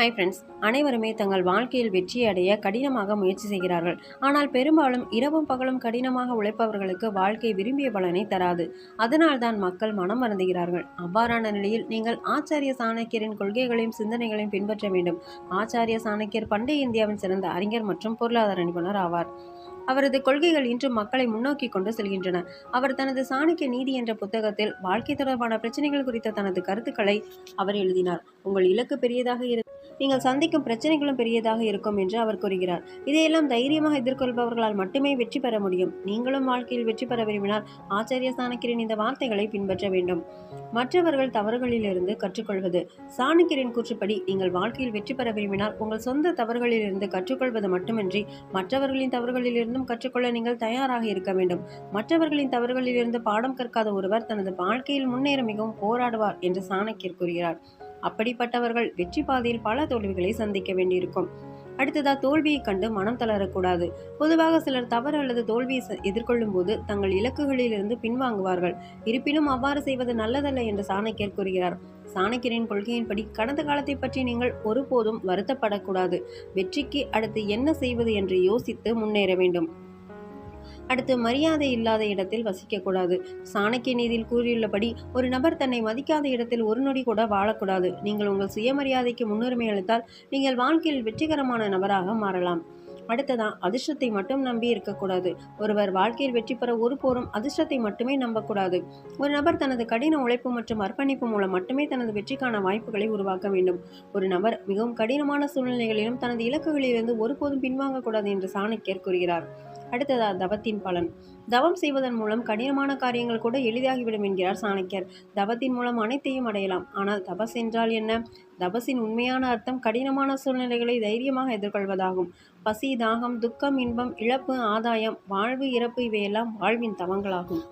Hi friends அனைவருமே தங்கள் வாழ்க்கையில் வெற்றி அடைய கடினமாக முயற்சி செய்கிறார்கள். ஆனால் பெரும்பாலும் இரவும் பகலும் கடினமாக உழைப்பவர்களுக்கு வாழ்க்கை விரும்பிய பலனை தராது. அதனால்தான் மக்கள் மனம் வருந்துகிறார்கள். அவ்வாறான நிலையில் நீங்கள் ஆச்சாரிய சாணக்கியரின் கொள்கைகளையும் சிந்தனைகளையும் பின்பற்ற வேண்டும். ஆச்சாரிய சாணக்கியர் பண்டைய இந்தியாவின் சிறந்த அறிஞர் மற்றும் பொருளாதார நிபுணர் ஆவார். அவரது கொள்கைகள் இன்றும் மக்களை முன்னோக்கி கொண்டு செல்கின்றன. அவர் தனது சாணக்கிய நீதி என்ற புத்தகத்தில் வாழ்க்கை தொடர்பான பிரச்சனைகள் குறித்த தனது கருத்துக்களை அவர் எழுதினார். உங்கள் இலக்கு பெரியதாக இரு நீங்கள் சந்திக்கும் பிரச்சனைகளும் பெரியதாக இருக்கும் என்று அவர் கூறுகிறார். இதையெல்லாம் தைரியமாக எதிர்கொள்பவர்களால் மட்டுமே வெற்றி பெற முடியும். நீங்களும் வாழ்க்கையில் வெற்றி பெற விரும்பினால் ஆச்சாரிய சாணக்கியரின் இந்த வார்த்தைகளை பின்பற்ற வேண்டும். மற்றவர்கள் தவறுகளிலிருந்து கற்றுக்கொள்வது. சாணக்கியரின் கூற்றுப்படி நீங்கள் வாழ்க்கையில் வெற்றி பெற விரும்பினால் உங்கள் சொந்த தவறுகளிலிருந்து கற்றுக்கொள்வது மட்டுமின்றி மற்றவர்களின் தவறுகளிலிருந்தும் கற்றுக்கொள்ள நீங்கள் தயாராக இருக்க வேண்டும். மற்றவர்களின் தவறுகளிலிருந்து பாடம் கற்காத ஒருவர் தனது வாழ்க்கையில் முன்னேற மிகவும் போராடுவார் என்று சாணக்கியர் கூறுகிறார். அப்படிப்பட்டவர்கள் வெற்றி பாதையில் பல தோல்விகளை சந்திக்க வேண்டியிருக்கும். அடுத்ததா தோல்வியை கண்டு மனம் தளரக்கூடாது. பொதுவாக சிலர் தவறு அல்லது தோல்வியை எதிர்கொள்ளும் போது தங்கள் இலக்குகளிலிருந்து பின்வாங்குவார்கள். இருப்பினும் அவ்வாறு செய்வது நல்லதல்ல என்று சாணக்கியர் கூறுகிறார். சாணக்கியரின் கொள்கையின்படி கடந்த காலத்தை பற்றி நீங்கள் ஒருபோதும் வருத்தப்படக்கூடாது. வெற்றிக்கு அடுத்து என்ன செய்வது என்று யோசித்து முன்னேற வேண்டும். அடுத்து மரியாதை இல்லாத இடத்தில் வசிக்கக்கூடாது. சாணக்கிய நீதியில் கூறியுள்ளபடி ஒரு நபர் தன்னை மதிக்காத இடத்தில் ஒரு நொடி கூட வாழக்கூடாது. நீங்கள் உங்கள் சுயமரியாதைக்கு முன்னுரிமை அளித்தால் நீங்கள் வாழ்க்கையில் வெற்றிகரமான நபராக மாறலாம். அடுத்ததான் அதிர்ஷ்டத்தை மட்டும் நம்பி இருக்கக்கூடாது. ஒருவர் வாழ்க்கையில் வெற்றி பெற ஒருபோதும் அதிர்ஷ்டத்தை மட்டுமே நம்பக்கூடாது. ஒரு நபர் தனது கடின உழைப்பு மற்றும் அர்ப்பணிப்பு மூலம் மட்டுமே தனது வெற்றிக்கான வாய்ப்புகளை உருவாக்க வேண்டும். ஒரு நபர் மிகவும் கடினமான சூழ்நிலைகளிலும் தனது இலக்குகளிலிருந்து ஒருபோதும் பின்வாங்கக்கூடாது என்று சாணக்கியர் கூறுகிறார். அடுத்ததா தவத்தின் பலன். தவம் செய்வதன் மூலம் கடினமான காரியங்கள் கூட எளிதாகிவிடும் என்கிறார் சாணக்கியர். தவத்தின் மூலம் அனைத்தையும் அடையலாம். ஆனால் தபஸ் என்றால் என்ன? தபஸின் உண்மையான அர்த்தம் கடினமான சூழ்நிலைகளை தைரியமாக எதிர்கொள்வதாகும். பசி தாகம் துக்கம் இன்பம் இழப்பு ஆதாயம் வாழ்வு இறப்பு இவையெல்லாம் வாழ்வின் தவங்களாகும்.